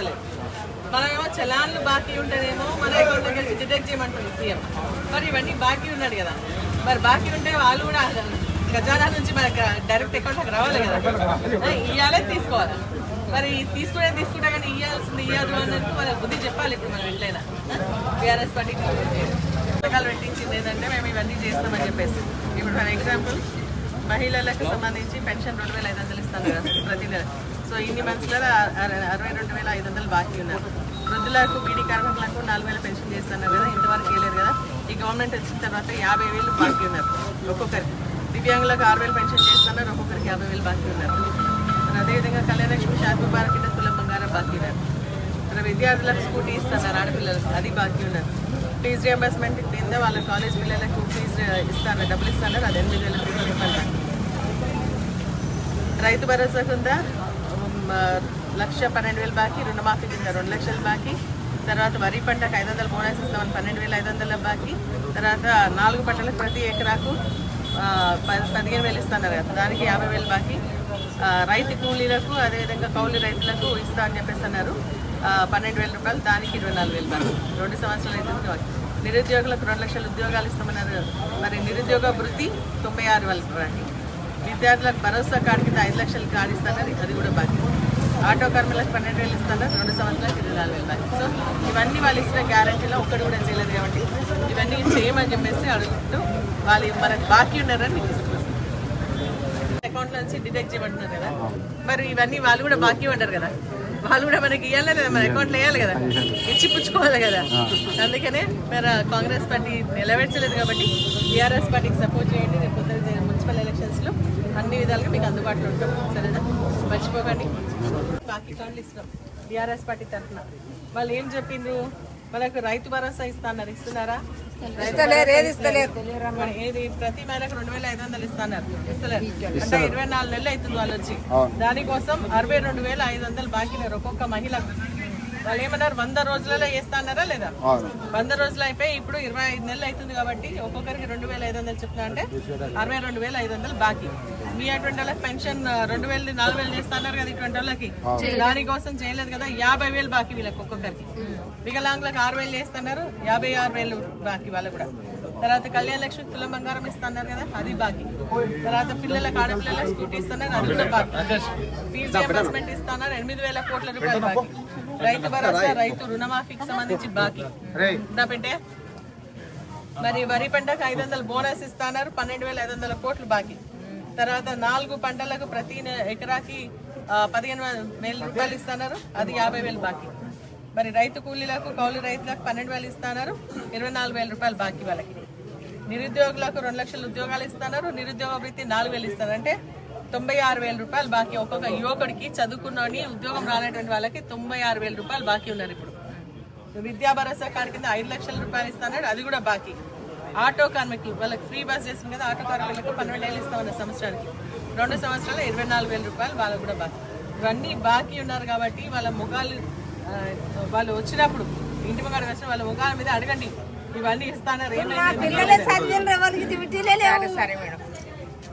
చేస్తలేదు. మనమేమో చలాన్లు బాకీ ఉంటేనేమో మన దగ్గర డిజిటెక్ట్ డిటెక్ట్ చేయమంటుంది సీఎం. మరి ఇవన్నీ బాకీ ఉన్నాడు కదా. మరి బాకీ ఉంటే వాళ్ళు కూడా గజానా నుంచి మనకు డైరెక్ట్ అకౌంట్లోకి రావాలి కదా. ఇవ్వాలే తీసుకోవాలి. మరి తీసుకునే తీసుకుంటే కానీ ఇవ్వాల్సింది ఇవ్వదు అన్నట్టు మన బుద్ధి చెప్పాలి ఇప్పుడు మనం వెళ్ళైనా బీఆర్ఎస్ పార్టీకి పుస్తకాలు పెట్టించింది ఏంటంటే మేము ఇవన్నీ చేస్తామని చెప్పేసి. ఇప్పుడు ఫర్ ఎగ్జాంపుల్ మహిళలకు సంబంధించి పెన్షన్ రెండు వేల ఐదు వందలు ఇస్తాను కదా ప్రతి నెల. సో ఇన్ని మంత్స్లో అరవై రెండు వేల ఐదు వందలు బాకీ ఉన్నారు. వృద్ధులకు బీడీ కార్మికులకు నాలుగు వేల పెన్షన్ చేస్తున్నారు కదా ఇంతవరకు వేయలేరు కదా. ఈ గవర్నమెంట్ వచ్చిన తర్వాత యాభై వేలు బాకీ ఉన్నారు ఒక్కొక్కరికి. దివ్యాంగులకు ఆరు వేలు పెన్షన్ చేస్తున్నారు ఒక్కొక్కరికి యాభై వేలు బాకీ ఉన్నారు. అదేవిధంగా కళ్యాణలక్ష్మి షాది ముబారక్ కింద తులం బంగారం బాకీ ఉన్నారు. మరి విద్యార్థులకు స్కూటీ ఇస్తున్నారు ఆడపిల్లలకు అది బాకీ ఉన్నారు. ఫీజు రియంబర్స్మెంట్ కింద వాళ్ళ కాలేజ్ పిల్లలకు ఫీజు ఇస్తాను డబ్బులు ఇస్తున్నారు అది ఎనిమిది వేల రూపాయలు. రైతు భరోసా కింద లక్ష పన్నెండు వేలు బాకీ రుణమాఫీ కింద రెండు లక్షలు బాకీ. తర్వాత వరి పంటకు ఐదు వందల బోనస్ ఇస్తామని పన్నెండు వేల ఐదు వందల బాకీ. తర్వాత నాలుగు పంటలకు ప్రతి ఎకరాకు పది పదిహేను వేలు ఇస్తున్నారు కదా. దానికి యాభై వేలు బాకీ. రైతు కూలీలకు అదేవిధంగా కౌలు రైతులకు ఇస్తా అని చెప్పేసి అన్నారు. పన్నెండు వేల రూపాయలు దానికి ఇరవై నాలుగు వేలు బాకీ. రెండు సంవత్సరాలు అయితే నిరుద్యోగులకు రెండు లక్షల ఉద్యోగాలు ఇస్తామన్నారు. మరి నిరుద్యోగ వృత్తి తొంభై ఆరు వేల రూపాయలు విద్యార్థులకు భరోసా కార్డు కింద ఐదు లక్షలు కార్డు ఇస్తున్నారు అది కూడా బాకీ. ఆటో కార్మికులకు పన్నెండు వేలు ఇస్తున్నారు రెండు సంవత్సరాలకు ఇరవై నాలుగు వేలు బాకీ. సో ఇవన్నీ వాళ్ళు ఇచ్చిన గ్యారంటీలో ఒక్కటి కూడా చేయలేదు కాబట్టి ఇవన్నీ చేయమని చెప్పేసి అడుగుతూ వాళ్ళు మనకు బాకీ ఉన్నారని మీకు ఇస్తున్నారు అకౌంట్ నుంచి డిడక్ట్ చేయబడుతున్నారు కదా. మరి ఇవన్నీ వాళ్ళు కూడా బాకీ ఉంటారు కదా. వాళ్ళు కూడా మనకి ఇవ్వాలి లేదా మన అకౌంట్లో వేయాలి కదా. ఇచ్చి పుచ్చుకోవాలి కదా అందుకనే మరి కాంగ్రెస్ పార్టీ నిలబెట్టలేదు కాబట్టి టీఆర్ఎస్ పార్టీకి సపోర్ట్ చేయండి రేపు పొద్దున మున్సిపల్ ఎలక్షన్స్లో అన్ని విధాలుగా మీకు అందుబాటులో ఉంటాం. సరేనా? మర్చిపోకండి. బాకీ కార్డులు ఇస్తున్నాం టీఆర్ఎస్ పార్టీ తరఫున. వాళ్ళు ఏం చెప్పిండ్రు? మనకు రైతు భరోసా ఇస్తున్నారు ఇస్తున్నారా? ఏది ప్రతి మేరకు రెండు వేల ఐదు వందలు ఇస్తున్నారు. ఇస్తలేరు. అంటే ఇరవై నాలుగు నెలలు అవుతుంది వాళ్ళు వచ్చి దానికోసం అరవై రెండు వేల ఐదు వందలు బాకీ ఉన్నారు ఒక్కొక్క మహిళకు వాళ్ళు ఏమన్నారు? వంద రోజులలో వేస్తాన్నారా లేదా? వంద రోజులు అయిపోయి ఇప్పుడు ఇరవై ఐదు నెలలు అవుతుంది కాబట్టి ఒక్కొక్కరికి రెండు వేల ఐదు వందలు చెప్తున్నా అంటే అరవై రెండు వేల ఐదు వందలు బాకీ. మీ అటువంటి వాళ్ళకి పెన్షన్ రెండు వేలు నాలుగు వేలు చేస్తున్నారు కదా ఇటువంటి వాళ్ళకి. దానికోసం చేయలేదు కదా యాభై వేలు బాకీ వీళ్ళకి ఒక్కొక్కరికి. వికలాంగులకు ఆరు వేలు చేస్తున్నారు యాభై ఆరు వేలు బాకీ వాళ్ళు కూడా. తర్వాత కళ్యాణ లక్ష్మి తుల బంగారం ఇస్తున్నారు కదా అది బాకీ. తర్వాత పిల్లలకు ఆడపిల్లలకు స్కూటీ ఇస్తున్నారు అది కూడా బాకీ. ఫీజు రియంబర్స్మెంట్ ఇస్తున్నారు ఎనిమిది వేల కోట్ల రూపాయలు బాకీ. రైతు భరోసా రైతు రుణమాఫీకి సంబంధించి బాకీ. పెట్టే? మరి వరి పంటకు ఐదు వందల బోనస్ ఇస్తున్నారు పన్నెండు వేల ఐదు వందల కోట్లు బాకీ. తర్వాత నాలుగు పంటలకు ప్రతి ఎకరాకి పదిహేను వేల రూపాయలు ఇస్తున్నారు అది యాభై వేలు బాకీ. మరి రైతు కూలీలకు కౌలు రైతులకు పన్నెండు వేలు ఇస్తున్నారు ఇరవై నాలుగు వేల రూపాయలు బాకీ వాళ్ళకి. నిరుద్యోగులకు రెండు లక్షల ఉద్యోగాలు ఇస్తున్నారు నిరుద్యోగ వృత్తి నాలుగు వేలు ఇస్తారు. అంటే తొంభై ఆరు వేల రూపాయలు బాకీ. ఒక్కొక్క యువకుడికి చదువుకున్నోని ఉద్యోగం రానటువంటి వాళ్ళకి తొంభై ఆరు వేల రూపాయలు బాకీ ఉన్నారు ఇప్పుడు. విద్యా భరోసా కార్డు కింద ఐదు లక్షల రూపాయలు ఇస్తాడు అది కూడా బాకీ. ఆటో కార్మికులు వాళ్ళకి ఫ్రీ బస్ చేస్తుంది కదా ఆటో కార్మికులకు పన్నెండు వేలు ఇస్తామన్న సంవత్సరానికి. రెండు సంవత్సరాలు ఇరవై నాలుగు వేల రూపాయలు వాళ్ళకు కూడా బాకీ. ఇవన్నీ బాకీ ఉన్నారు కాబట్టి వాళ్ళ ముఖాలు వాళ్ళు వచ్చినప్పుడు ఇంటి ముఖాలు వచ్చిన వాళ్ళ ముఖాల మీద అడగండి. ఇవన్నీ ఇస్తాన్నారు ఏమైంది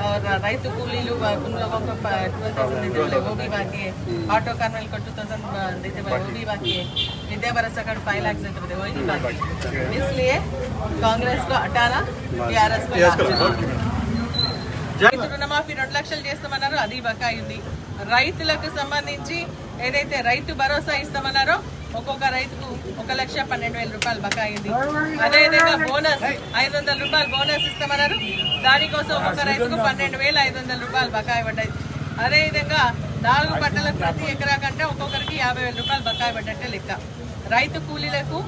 और రైతు కూలీలు వ- उन लोगों को ट्वेल्व थाउजेंड देते बोले वो भी बाकी है ऑटो कार्मिक को टू थाउजेंड देते बोले वो भी बाकी है विद्या भरोसा कार्ड फाइव लाख देते बोले वो भी बाकी है इसलिए कांग्रेस को हटाना टीआरएस को लाना రైతు రుణమాఫీ రెండు లక్షలు చేస్తామన్నారు అది బకాయి ఉంది రైతులకు సంబంధించి ఏదైతే రైతు భరోసా ఇస్తామన్నారో ఒక్కొక్క రైతుకు ఒక లక్ష పన్నెండు వేల రూపాయలు బకాయి ఉంది అదేవిధంగా బోనస్ ఐదు వందల రూపాయలు బోనస్ ఇస్తామన్నారు. దానికోసం ఒక్కొక్క రైతుకు పన్నెండు వేల ఐదు వందల రూపాయలు బకాయి పడ్డాయి అదేవిధంగా నాలుగు పంటలకు ప్రతి ఎకరా కంటే ఒక్కొక్కరికి యాభై వేల రూపాయలు బకాయి పడ్డట్టే లెక్క. రైతు కూలీలకు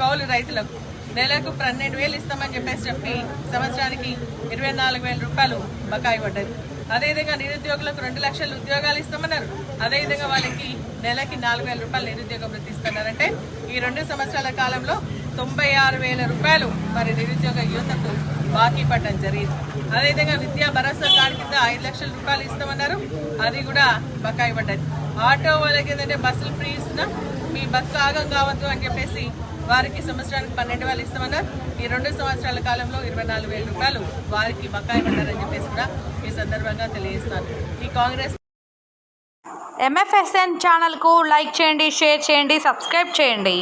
కౌలు రైతులకు నెలకు పన్నెండు వేలు ఇస్తామని చెప్పేసి చెప్పి సంవత్సరానికి ఇరవై నాలుగు వేల రూపాయలు బకాయి పడ్డది అదేవిధంగా నిరుద్యోగులకు రెండు లక్షల ఉద్యోగాలు ఇస్తామన్నారు. అదేవిధంగా వాళ్ళకి నెలకి నాలుగు వేల రూపాయలు నిరుద్యోగ వృత్తి ఇస్తున్నారంటే ఈ రెండు సంవత్సరాల కాలంలో తొంభై ఆరు వేల రూపాయలు మరి నిరుద్యోగ యువతకు బాకీ పడడం జరిగింది. అదేవిధంగా విద్యా భరోసా కార్డు కింద ఐదు లక్షల రూపాయలు ఇస్తామన్నారు. అది కూడా బకాయి పడ్డది. ఆటో వాళ్ళకి ఏంటంటే బస్సులు ఫ్రీ ఇస్తున్నాం. మీ బస్సు ఆగం కావద్దు అని చెప్పేసి వారికి సంవత్సరానికి పన్నెండు వేలు ఇస్తామన్నారు. ఈ రెండు సంవత్సరాల కాలంలో ఇరవై నాలుగు వేల రూపాయలు వారికి బకాయి పడ్డారని చెప్పేసి కూడా సందర్భంగా తెలియజేస్తాను. ఈ కాంగ్రెస్ ఎంఎఫ్ఎస్ఎన్ ఛానల్కు లైక్ చేయండి షేర్ చేయండి సబ్స్క్రైబ్ చేయండి.